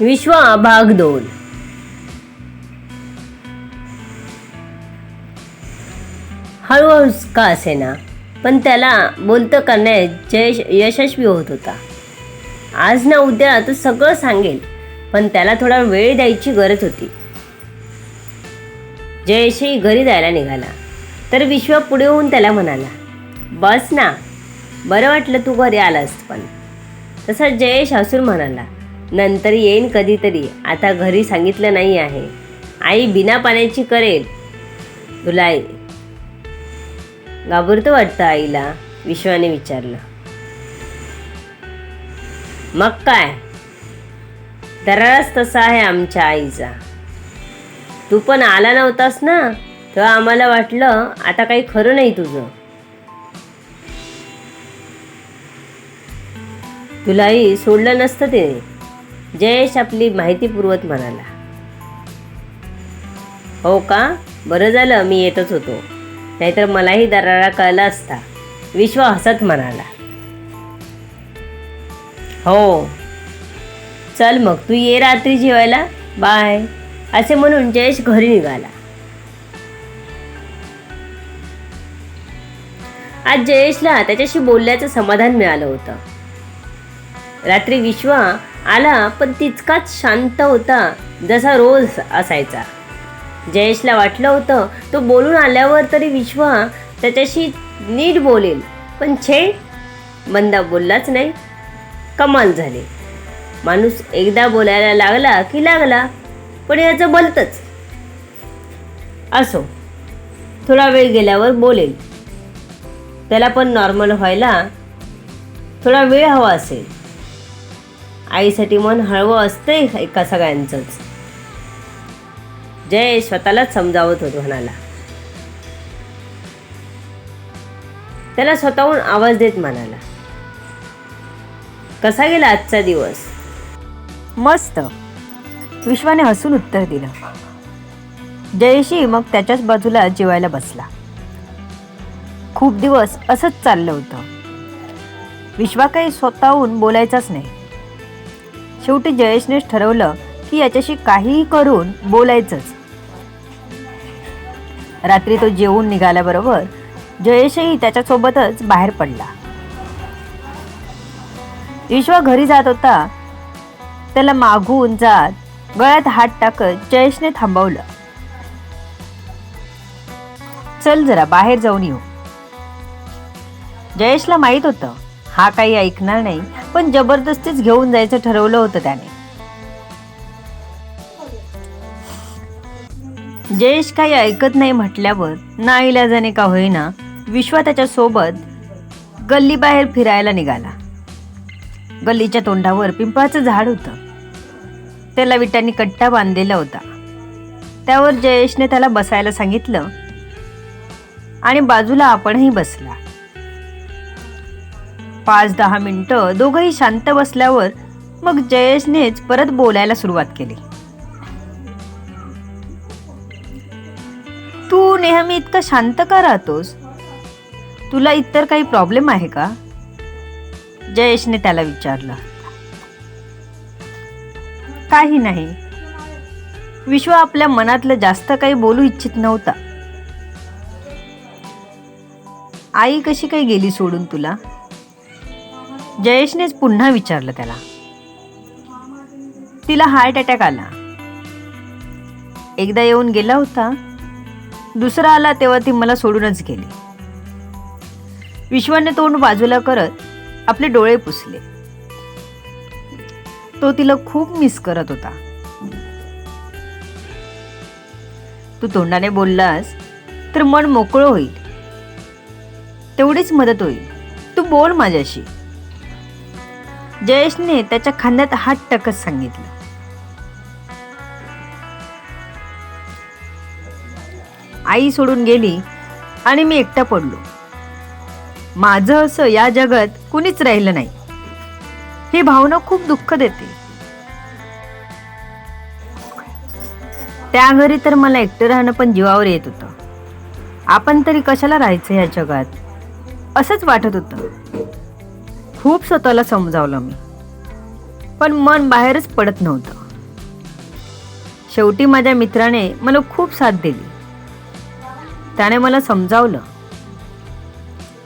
विश्वा भाग दोन. हळूहळू का असेना पण त्याला बोलतं करण्यात जयश यशस्वी होत होता. आज ना उद्या तो सगळं सांगेल पण त्याला थोडा वेळ द्यायची गरज होती. जयेशही घरी जायला निघाला तर विश्वा पुढे होऊन त्याला म्हणाला बस ना बरं वाटलं तू घरी आलास पण. तसा जयेश हसून म्हणाला नंतर येईन कधीतरी. आता घरी सांगितलं नाही आहे. आई बिना पाण्याची करेल. तुला घाबरतं वाटतं आईला? विश्वाने विचारलं. मग काय? दरारच तसा आहे आमच्या आईचा. तू पण आला नव्हतास ना? तेव्हा आम्हाला वाटलं आता काही खरं नाही तुझं. तुलाही सोडलं नसतं ते जयेश आपली माहिती पुरवत म्हणाला. हो का? बरं झालं मी येतच होतो. नाहीतर मलाही दरारा कळला असता. विश्वा हसत म्हणाला. हो. चल मग तू ये रात्री जेवायला. बाय. असे म्हणून जयेश घरी निघाला. आज जयेशला त्याच्याशी बोलल्याचं समाधान मिळालं होतं. रात्री विश्वा आला पण तितकाच शांत होता जसा रोज असायचा. जयेशला वाटलं होतं तो बोलून आल्यावर तरी विश्वा त्याच्याशी नीट बोलेल. पण छे मंदा बोललाच नाही. कमाल झाली. माणूस एकदा बोलायला लागला की लागला पण याचं बोलतच. असो थोडा वेळ गेल्यावर बोलेल. त्याला पण नॉर्मल व्हायला थोडा वेळ हवा असेल. आईसाठी मन हळवं असतंय एका सगळ्यांचंच. जय स्वतःलाच समजावत होतो म्हणाला. त्याला स्वतःहून आवाज देत म्हणाला कसा गेला आजचा दिवस? मस्त. विश्वाने हसून उत्तर दिलं. जयशी मग त्याच्याच बाजूला जेवायला बसला. खूप दिवस असंच चाललं होतं. विश्वा काही स्वतःहून बोलायचाच नाही. शेवटी जयेशने ठरवलं की याच्याशी काहीही करून बोलायचंच. रात्री तो जेवून निघाल्याबरोबर जयेशही त्याच्यासोबतच बाहेर पडला. विश्वा घरी जात होता. त्याला मागून जात गळ्यात हात टाकत जयेशने थांबवलं. चल जरा बाहेर जाऊन येऊ. जयेशला माहीत होतं हा काही ऐकणार नाही पण जबरदस्तीच घेऊन जायचं ठरवलं होतं त्याने. जयेश काही ऐकत नाही म्हटल्यावर ना इलाजाने का होईना विश्वा त्याच्या सोबत गल्ली बाहेर फिरायला निघाला. गल्लीच्या तोंडावर पिंपळाचं झाड होतं. त्याला विटांनी कट्टा बांधलेला होता. त्यावर जयेशने त्याला बसायला सांगितलं आणि बाजूला आपणही बसला. पाच दहा मिनटं दोघंही शांत बसल्यावर मग जयेशनेच परत बोलायला सुरुवात केली. तू नेहमी इतकं शांत का राहतोस? तुला इतर काही प्रॉब्लेम आहे का? जयेशने त्याला विचारलं. काही नाही. विश्व आपल्या मनातलं जास्त काही बोलू इच्छित नव्हता. आई कशी काही गेली सोडून तुला? जयेशनेच पुन्हा विचारलं त्याला. तिला हार्ट अटॅक आला. एकदा येऊन गेला होता. दुसरा आला तेव्हा ती मला सोडूनच गेली. विश्वाने तोंड बाजूला करत आपले डोळे पुसले. तो तिला खूप मिस करत होता. तू तोंडाने बोललास तर मन मोकळं होईल. तेवढीच मदत होईल. तू बोल माझ्याशी. जयेशने त्याच्या खांद्यात हात टकत सांगितलं. आई सोडून गेली आणि मी एकटा पडलो. माझं असं या जगात कुणीच राहिलं नाही. ही भावना खूप दुःख देते. त्या घरी तर मला एकटं राहणं पण जीवावर येत होतं. आपण तरी कशाला राहायचं या जगात? असंच वाटत होतं. खूप स्वतःला समजावलं मी. पण मन बाहेरच पडत नव्हतं. शेवटी माझ्या मित्राने मला खूप साथ दिली. त्याने मला समजावलं.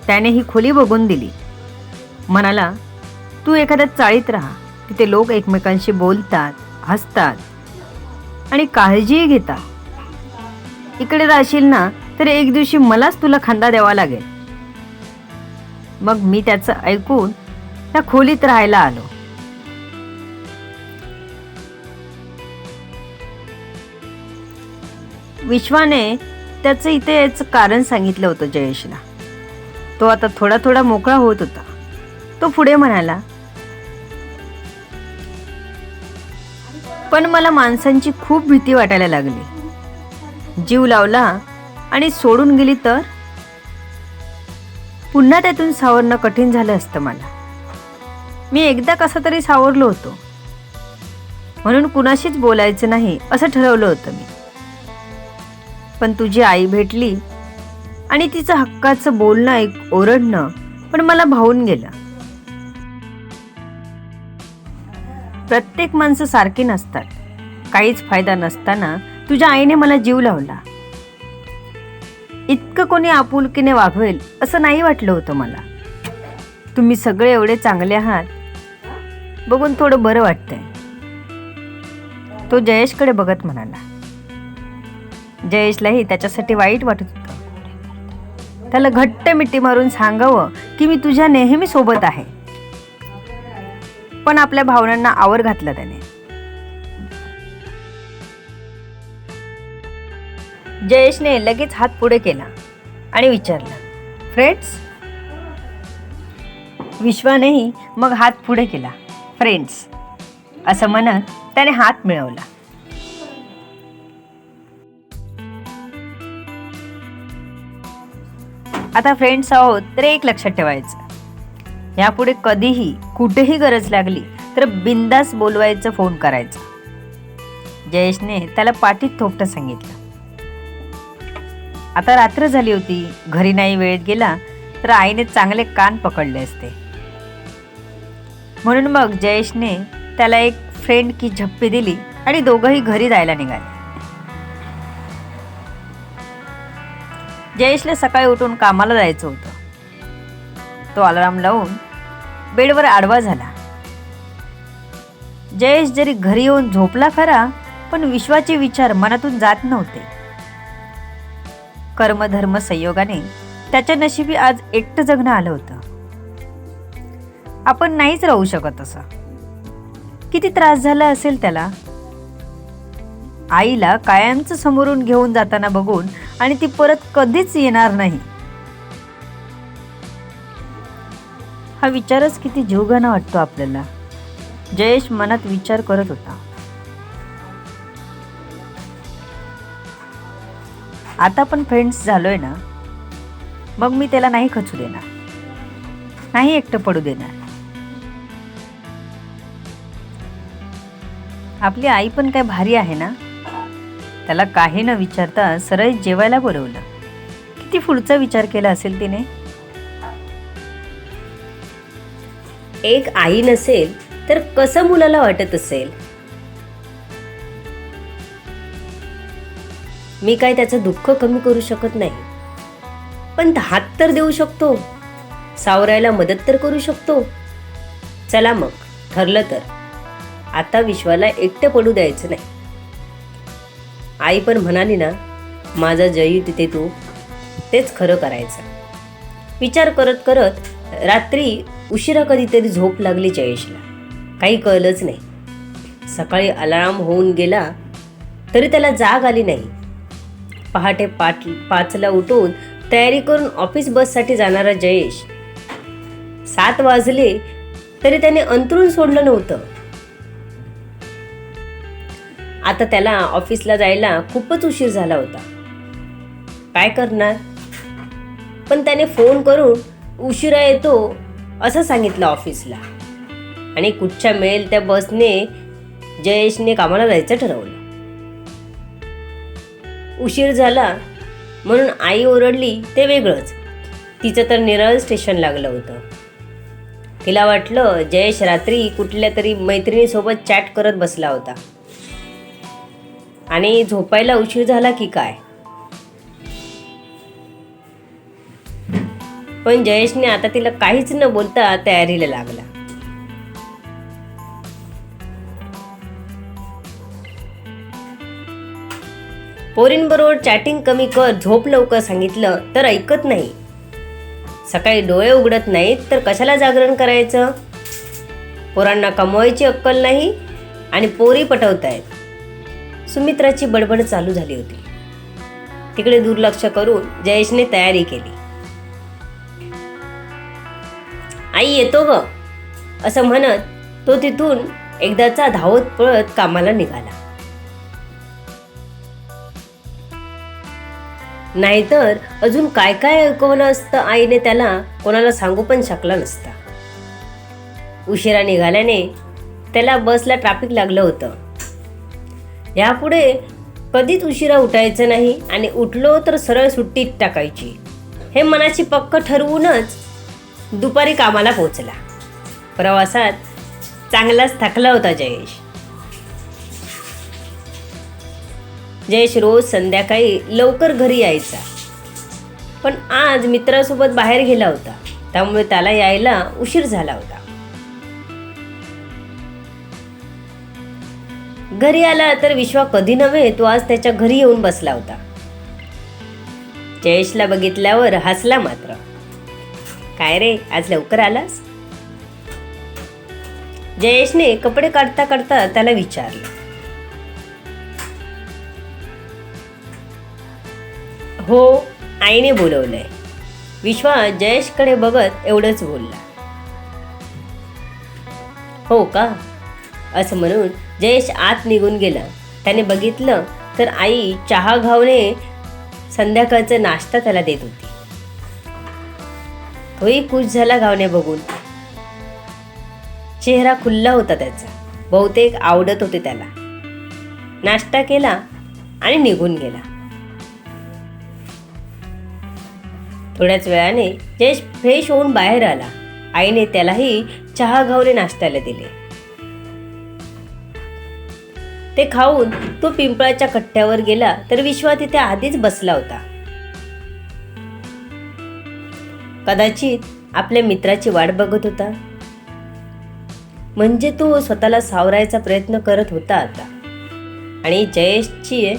त्याने ही खोली बघून दिली. म्हणाला तू एखाद्या चाळीत राहा. तिथे लोक एकमेकांशी बोलतात हसतात आणि काळजीही घेतात. इकडे राहशील ना तर एक दिवशी मलाच तुला खांदा द्यावा लागेल. मग मी त्याचं ऐकून त्या खोलीत राहायला आलो. विश्वाने त्याचं इथे याचं कारण सांगितलं होतं जयेशला. तो आता थोडा थोडा मोकळा होत होता. तो पुढे म्हणाला पण मला माणसांची खूप भीती वाटायला लागली. जीव लावला आणि सोडून गेली तर? पुन्हा त्यातून सावरणं कठीण झालं असतं मला. मी एकदा कसा तरी सावरलो होतो. म्हणून कुणाशीच बोलायचं नाही असं ठरवलं होतं मी. पण तुझी आई भेटली आणि तिचं हक्काचं बोलणं ऐक ओरडणं पण मला भावून गेलं. प्रत्येक माणसं सारखी नसतात. काहीच फायदा नसताना तुझ्या आईने मला जीव लावला. इतकं कोणी आपुलकीने वागवेल असं नाही वाटलं होतं मला. तुम्ही सगळे एवढे चांगले आहात. बघून थोडं बरं वाटतंय. तो जयेशकडे बघत म्हणाला जयेशलाही त्याच्यासाठी वाईट वाटत होतं. त्याला घट्ट मिठी मारून सांगावं की मी तुझ्या नेहमी सोबत आहे. पण आपल्या भावनांना आवर घातला त्याने. जयेशने लगेच हात पुढे केला आणि विचारलं फ्रेंड्स? विश्वानेही मग हात पुढे केला. फ्रेंड्स असं म्हणत त्याने हात मिळवला. आता फ्रेंड्स आहोत तर एक लक्षात ठेवायचं. यापुढे कधीही कुठेही गरज लागली तर बिंदास बोलवायचं फोन करायचं. जयेशने त्याला पाठीत थोपटं सांगितलं. आता रात्र झाली होती घरी नाही वेळेत गेला तर आईने चांगले कान पकडले असते. म्हणून मग जयेशने त्याला एक फ्रेंड की झप्पी दिली आणि दोघंही घरी जायला निघाले. जयेशला सकाळी उठून कामाला जायचं होतं. तो अलाराम लावून बेडवर आडवा झाला. जयेश जरी घरी येऊन झोपला खरा पण विश्वाचे विचार मनातून जात नव्हते. कर्मधर्म संयोगाने त्याच्या नशिबी आज एकटं जगणं आलं होतं. आपण नाहीच राहू शकत असं. किती त्रास झाला असेल त्याला? आईला कायमचं समोरून घेऊन जाताना बघून आणि ती परत कधीच येणार नाही. हा विचारच किती जीवघाना वाटतो आपल्याला. जयेश मनात विचार करत होता. आता पण फ्रेंड्स झालोय ना? मग मी त्याला नाही खचू देणार. नाही एकटं पडू देणार. आपली आई पण काय भारी आहे ना? त्याला काही न विचारता सरळ जेवायला बोलवलं. किती पुढचा विचार केला असेल तिने? एक आई नसेल तर कसं मुलाला वाटत असेल? मी काय त्याचं दुःख कमी करू शकत नाही. पण हात तर देऊ शकतो. सावरायला मदत तर करू शकतो. चला मग ठरलं तर. आता विश्वाला एकटं पडू द्यायचं नाही. आई पण म्हणाली ना माझा जयू तिथे तू तेच खरं करायचं. विचार करत करत रात्री उशिरा कधीतरी झोप लागली जयेशला. काही कळलंच नाही. सकाळी अलार्म होऊन गेला तरी त्याला जाग आली नाही. पहाटे पाच पाचला उठून तयारी करून ऑफिस बससाठी जाणारा जयेश सात वाजले तरी त्याने अंतरून सोडलं नव्हतं. आता त्याला ऑफिसला जायला खूपच उशीर झाला होता. काय करणार? पण त्याने फोन करून उशिरा येतो असं सांगितलं ऑफिसला. आणि कुठच्या मिळेल त्या बसने जयेशने कामाला जायचं ठरवलं. उशीर झाला म्हणून आई ओरडली ते वेगळंच. तिचं तर निरळ स्टेशन लागलं होतं. तिला वाटलं जयेश रात्री कुठल्या तरी मैत्रिणीसोबत चॅट करत बसला होता. आणि झोपायला उशीर झाला की काय? पण जयेशने आता तिला काहीच न बोलता तयारीला लागला. पोरींबरोबर चॅटिंग कमी कर झोप लवकर सांगितलं तर ऐकत नाही. सकाळी डोळे उघडत नाहीत तर कशाला जागरण करायचं? पोरांना कमवायची अक्कल नाही आणि पोरी पटवतायत. सुमित्राची बडबड चालू झाली होती. तिकडे दुर्लक्ष करून जयेशने तयारी केली. आई येतो ग असं म्हणत तो तिथून एकदाचा धावत पळत कामाला निघाला. नाहीतर अजून काय काय ऐकवलं असतं आईने त्याला कोणाला सांगू पण शकला नसता. उशिरा निघाल्याने त्याला बसला ट्रॅफिक लागलं होतं. यापुढे कधीच उशिरा उठायचं नाही आणि उठलो तर सरळ सुट्टीत टाकायची. हे मनाची पक्क ठरवूनच दुपारी कामाला पोचला प्रवासात चांगलाच थकला होता जयेश. जयेश रोज संध्याकाळी लवकर घरी यायचा. पण आज मित्रासोबत बाहेर गेला होता. त्यामुळे त्याला यायला उशीर झाला होता. घरी आला तर विश्वा कधी नव्हे तो आज त्याच्या घरी येऊन बसला होता. जयेशला बघितल्यावर हसला मात्र. काय रे आज लवकर आलास? जयेशने कपडे काढता काढता त्याला विचारलं. हो आईने बोलवलंय. विश्वा जयेशकडे बघत एवढंच बोलला. हो का? असं म्हणून जयेश आत निघून गेला. त्याने बघितलं तर आई चहा घावणे संध्याकाळचा नाश्ता त्याला देत होती. तोही खुश झाला घावणे बघून. चेहरा खुल्ला होता त्याचा. बहुतेक आवडत होते त्याला. नाश्ता केला आणि निघून गेला. थोड्याच वेळाने जयेश फ्रेश होऊन बाहेर आला. आईने त्यालाही चहा घावले नाश्त्याला दिले. ते खाऊन तो पिंपळाच्या कट्ट्यावर गेला तर विश्वा तिथे आधीच बसला होता. कदाचित आपल्या मित्राची वाट बघत होता. म्हणजे तो स्वतःला सावरायचा प्रयत्न करत होता आता. आणि जयेशची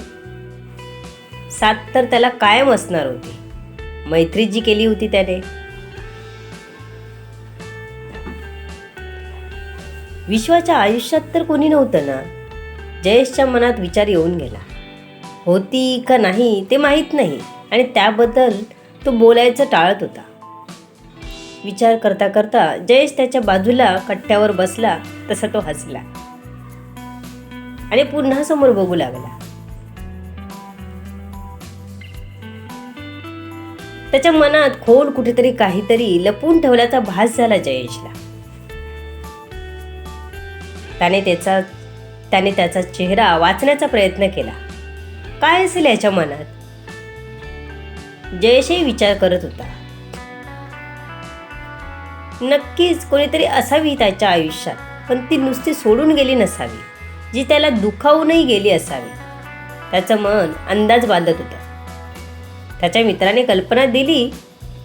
साथ तर त्याला कायम असणार होती. मैत्री जी केली होती त्याने. विश्वाच्या आयुष्यात तर कोणी नव्हतं ना? जयेशच्या मनात विचार येऊन गेला. होती का नाही ते माहीत नाही आणि त्याबद्दल तो बोलायचं टाळत होता. विचार करता करता जयेश त्याच्या बाजूला कट्ट्यावर बसला तसा तो हसला. आणि पुन्हा समोर बघू लागला. त्याच्या मनात खोल कुठेतरी काहीतरी लपून ठेवल्याचा भास झाला जयेशला. त्याने त्याचा त्याने त्याचा चेहरा वाचण्याचा प्रयत्न केला. काय असेल याच्या मनात? जयशही विचार करत होता. नक्कीच कोणीतरी असावी त्याच्या आयुष्यात पण ती नुसती सोडून गेली नसावी जी त्याला दुखावूनही गेली असावी. त्याचं मन अंदाज बांधत होतं. त्याच्या मित्राने कल्पना दिली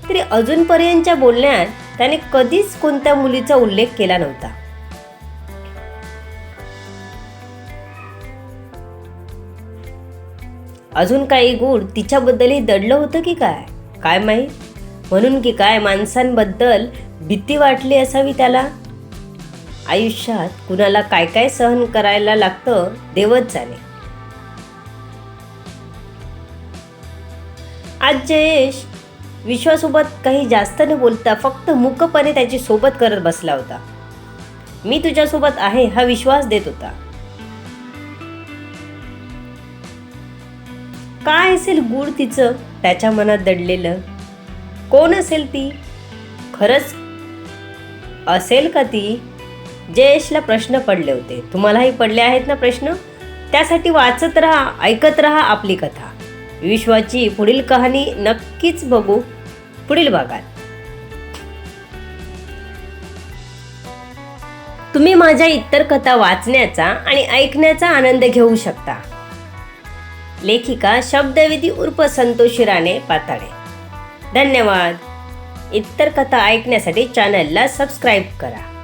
तरी अजूनपर्यंतच्या बोलण्यात त्याने कधीच कोणत्या मुलीचा उल्लेख केला नव्हता. अजून काही गुण तिच्याबद्दलही दडलं होतं की काय? काय माहीत म्हणून की काय माणसांबद्दल भीती वाटली असावी त्याला? आयुष्यात कुणाला काय काय सहन करायला लागतं देवच जाणे. आज जयेश विश्वासोबत काही जास्त न बोलता फक्त मुकपणे त्याची सोबत करत बसला होता. मी तुझ्यासोबत आहे हा विश्वास देत होता. काय असेल गुड तिचं? त्याच्या मनात दडलेलं. कोण असेल ती? खरंच असेल का ती? जयेशला प्रश्न पडले होते. तुम्हालाही पडले आहेत ना प्रश्न? त्यासाठी वाचत राहा ऐकत राहा आपली कथा. विश्वाची पुढील कहाणी नक्कीच बघू. पुढील भागात. तुम्ही माझ्या इतर कथा वाचण्याचा आणि ऐकण्याचा आनंद घेऊ शकता. लेखिका शब्दविधी उर्फ संतोषी राणे पाताळे. धन्यवाद. इतर कथा ऐकण्यासाठी चॅनलला सबस्क्राईब करा.